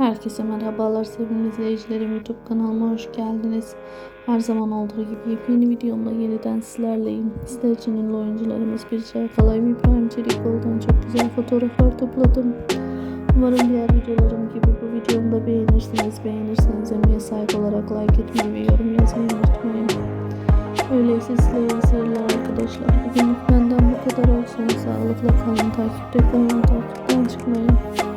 Herkese merhabalar sevgili izleyicilerim YouTube kanalıma hoş geldiniz. Her zaman olduğu gibi yepyeni videomla yeniden sizlerleyim. Sizler için ünlü oyuncularımız bir Çağkalay ve İbrahim Çelikoğlu'dan çok güzel fotoğraflar topladım. Umarım diğer videolarım gibi bu videomu da beğenirsiniz. Beğenirseniz emeğe saygı olarak like etmeyi ve yorum yazmayı unutmayın. Öyleyse size iyi seyirler arkadaşlar. Bugünlük benden bu kadar olsun. Sağlıkla kalın, takipte kalın, takipten çıkmayın.